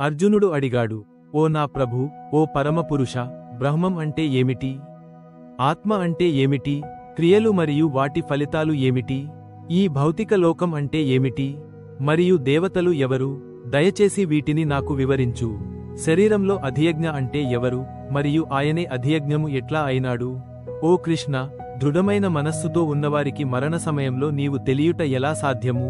అర్జునుడు అడిగాడు ఓ నా ప్రభు ఓ పరమపురుష బ్రహ్మం అంటే ఏమిటి? ఆత్మ అంటే ఏమిటి? క్రియలు మరియు వాటి ఫలితాలు ఏమిటి? ఈ భౌతిక లోకం అంటే ఏమిటి? మరియు దేవతలు ఎవరు? దయచేసి వీటిని నాకు వివరించు. శరీరంలో అధియజ్ఞ అంటే ఎవరు? మరియు ఆయనే అధియజ్ఞము ఎట్లా అయినాడు? ఓ కృష్ణ దృఢమైన మనస్సుతో ఉన్నవారికి మరణ సమయంలో నీవు తెలియుట ఎలా సాధ్యము?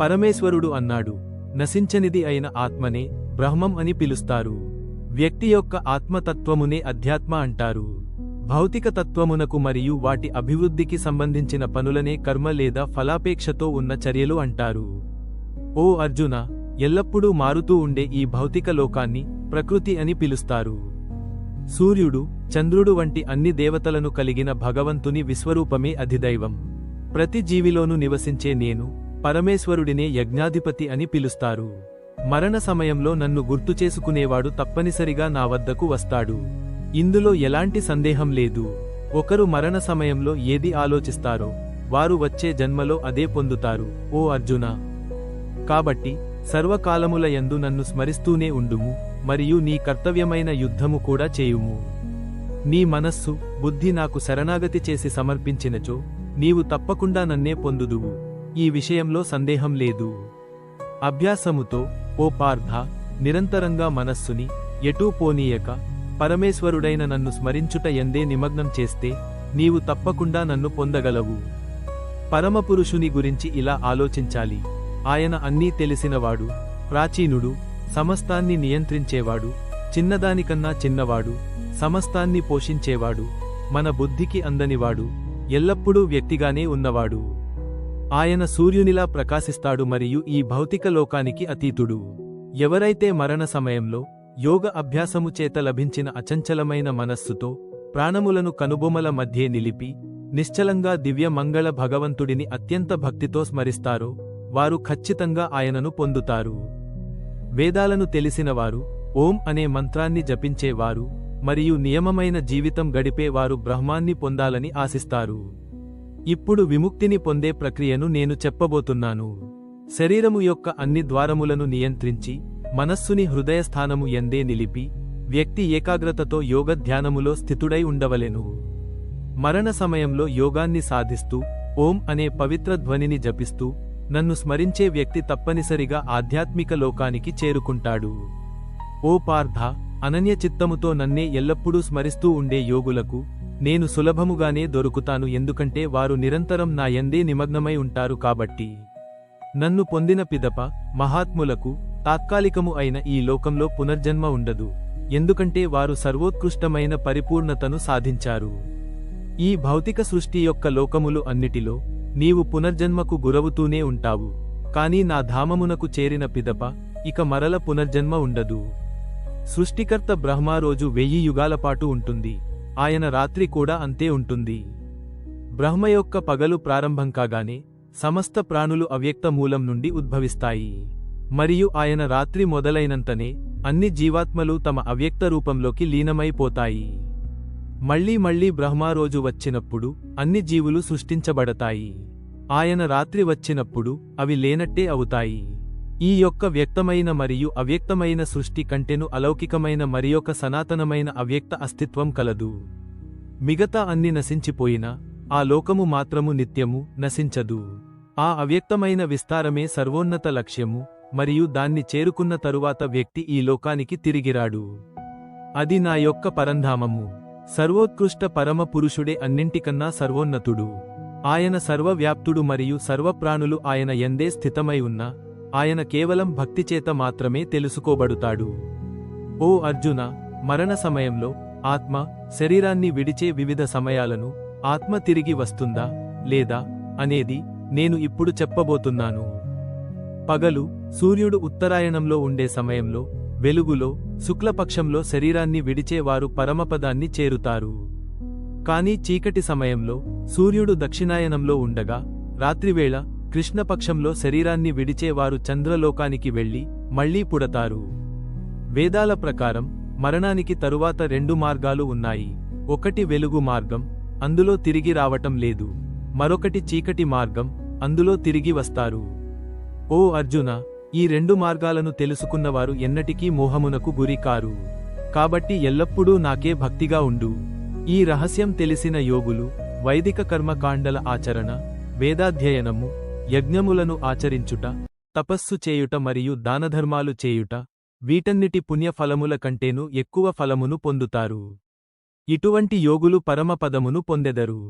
పరమేశ్వరుడు అన్నాడు నశించనిది అయిన ఆత్మనే బ్రహ్మం అని పిలుస్తారు. వ్యక్తి యొక్క ఆత్మతత్వమునే అధ్యాత్మ అంటారు. భౌతిక తత్వమునకు మరియు వాటి అభివృద్ధికి సంబంధించిన పనులనే కర్మ లేదా ఫలాపేక్షతో ఉన్న చర్యలు అంటారు. ఓ అర్జున ఎల్లప్పుడూ మారుతూ ఉండే ఈ భౌతిక లోకాన్ని ప్రకృతి అని పిలుస్తారు. సూర్యుడు చంద్రుడు వంటి అన్ని దేవతలను కలిగిన భగవంతుని విశ్వరూపమే అధిదైవం. ప్రతి జీవిలోనూ నివసించే నేను పరమేశ్వరుడినే యజ్ఞాధిపతి అని పిలుస్తారు. మరణ సమయంలో నన్ను గుర్తు చేసుకునేవాడు తప్పనిసరిగా నా వద్దకు వస్తాడు. ఇందులో ఎలాంటి సందేహం లేదు. ఒకరు మరణ సమయంలో ఏది ఆలోచిస్తారో వారు వచ్చే జన్మలో అదే పొందుతారు ఓ అర్జున. కాబట్టి సర్వకాలముల యందు నన్ను స్మరిస్తూనే ఉండుము మరియు నీ కర్తవ్యమైన యుద్ధము కూడా చేయుము. నీ మనస్సు బుద్ధి నాకు శరణాగతి చేసి సమర్పించినచో నీవు తప్పకుండా నన్నే పొందుదువు. ఈ విషయంలో సందేహం లేదు. అభ్యాసముతో ఓ పార్థ నిరంతరంగా మనస్సుని ఎటూ పోనీయక పరమేశ్వరుడైన నన్ను స్మరించుట ఎందే నిమగ్నం చేస్తే నీవు తప్పకుండా నన్ను పొందగలవు. పరమపురుషుని గురించి ఇలా ఆలోచించాలి. ఆయన అన్నీ తెలిసినవాడు ప్రాచీనుడు సమస్తాన్ని నియంత్రించేవాడు చిన్నదానికన్నా చిన్నవాడు సమస్తాన్ని పోషించేవాడు మన బుద్ధికి అందనివాడు ఎల్లప్పుడూ వ్యక్తిగానే ఉన్నవాడు. ఆయన సూర్యునిలా ప్రకాశిస్తాడు మరియు ఈ భౌతిక లోకానికి అతీతుడు. ఎవరైతే మరణ సమయంలో యోగ అభ్యాసము చేత లభించిన అచంచలమైన మనస్సుతో ప్రాణములను కనుబొమల మధ్యే నిలిపి నిశ్చలంగా దివ్య మంగళ భగవంతుడిని అత్యంత భక్తితో స్మరిస్తారో వారు ఖచ్చితంగా ఆయనను పొందుతారు. వేదాలను తెలిసినవారు ఓం అనే మంత్రాన్ని జపించేవారు మరియు నియమమైన జీవితం గడిపేవారు బ్రహ్మాన్ని పొందాలని ఆశిస్తారు. ఇప్పుడు విముక్తిని పొందే ప్రక్రియను నేను చెప్పబోతున్నాను. శరీరము యొక్క అన్ని ద్వారములను నియంత్రించి మనస్సుని హృదయస్థానము ఎందే నిలిపి వ్యక్తి ఏకాగ్రతతో యోగ ధ్యానములో స్థితుడై ఉండవలెను. మరణ సమయంలో యోగాన్ని సాధిస్తూ ఓం అనే పవిత్ర ధ్వనిని జపిస్తూ నన్ను స్మరించే వ్యక్తి తప్పనిసరిగా ఆధ్యాత్మిక లోకానికి చేరుకుంటాడు. ఓ పార్థ అనన్య చిత్తముతో నన్నే ఎల్లప్పుడూ స్మరిస్తూ ఉండే యోగులకు నేను సులభముగానే దొరుకుతాను ఎందుకంటే వారు నిరంతరం నా ఎందే నిమగ్నమై ఉంటారు కాబట్టి. నన్ను పొందిన పిదప మహాత్ములకు తాత్కాలికము అయిన ఈ లోకంలో పునర్జన్మ ఉండదు. ఎందుకంటే వారు సర్వోత్కృష్టమైన పరిపూర్ణతను సాధించారు. ఈ భౌతిక సృష్టి యొక్క లోకములు అన్నిటిలో నీవు పునర్జన్మకు గురవుతూనే ఉంటావు. కాని నా ధామమునకు చేరిన పిదప ఇక మరల పునర్జన్మ ఉండదు. సృష్టికర్త బ్రహ్మ రోజు వెయ్యి యుగాలపాటు ఉంటుంది. ఆయన రాత్రి కూడా అంతే ఉంటుంది. బ్రహ్మ యొక్క పగలు ప్రారంభం కాగానే సమస్త ప్రాణులు అవ్యక్త మూలం నుండి ఉద్భవిస్తాయి. మరియు ఆయన రాత్రి మొదలైనంతనే అన్ని జీవాత్మలు తమ అవ్యక్త రూపంలోకి లీనమైపోతాయి మళ్ళీ మళ్ళీ బ్రహ్మా రోజు వచ్చినప్పుడు అన్ని జీవులు సృష్టించబడతాయి. ఆయన రాత్రి వచ్చినప్పుడు అవి లేనట్టే అవుతాయి. ఈ యొక్క వ్యక్తమైన మరియు అవ్యక్తమైన సృష్టి కంటెను అలౌకికమైన మరియొక సనాతనమైన అవ్యక్త అస్తిత్వం కలదు. మిగతా అన్ని నశించిపోయినా ఆ లోకము మాత్రము నిత్యము నశించదు. ఆ అవ్యక్తమైన విస్తారమే సర్వోన్నత లక్ష్యము మరియు దాన్ని చేరుకున్న తరువాత వ్యక్తి ఈ లోకానికి తిరిగిరాడు. అది నా యొక్క పరంధామము. సర్వోత్కృష్ట పరమ పురుషుడే అన్నింటికన్నా సర్వోన్నతుడు. ఆయన సర్వవ్యాప్తుడు మరియు సర్వప్రాణులు ఆయన ఎందే స్థితమై ఉన్న ఆయన కేవలం భక్తిచేత మాత్రమే తెలుసుకోబడుతాడు. ఓ అర్జున మరణ సమయంలో ఆత్మ శరీరాన్ని విడిచే వివిధ సమయాలను ఆత్మ తిరిగి వస్తుందా లేదా అనేది నేను ఇప్పుడు చెప్పబోతున్నాను. పగలు సూర్యుడు ఉత్తరాయణంలో ఉండే సమయంలో వెలుగులో శుక్లపక్షంలో శరీరాన్ని విడిచేవారు పరమపదాన్ని చేరుతారు. కానీ చీకటి సమయంలో సూర్యుడు దక్షిణాయనంలో ఉండగా రాత్రివేళ కృష్ణపక్షంలో శరీరాన్ని విడిచేవారు చంద్రలోకానికి వెళ్ళి మళ్ళీ పుడతారు. వేదాల ప్రకారం మరణానికి తరువాత రెండు మార్గాలు ఉన్నాయి. ఒకటి వెలుగు మార్గం అందులో తిరిగి రావటం లేదు. మరొకటి చీకటి మార్గం అందులో తిరిగి వస్తారు. ఓ అర్జున ఈ రెండు మార్గాలను తెలుసుకున్నవారు ఎన్నటికీ మోహమునకు గురికారు కాబట్టి ఎల్లప్పుడూ నాకే భక్తిగా ఉండు. ఈ రహస్యం తెలిసిన యోగులు వైదిక కర్మకాండల ఆచరణ వేదాధ్యయనము యజ్ఞములను ఆచరించుట తపస్సు చేయుట మరియు దానధర్మాలు చేయుట వీటన్నిటి పుణ్యఫలముల కంటేను ఎక్కువ ఫలమును పొందుతారు. ఇటువంటి యోగులు పరమపదమును పొందెదరు.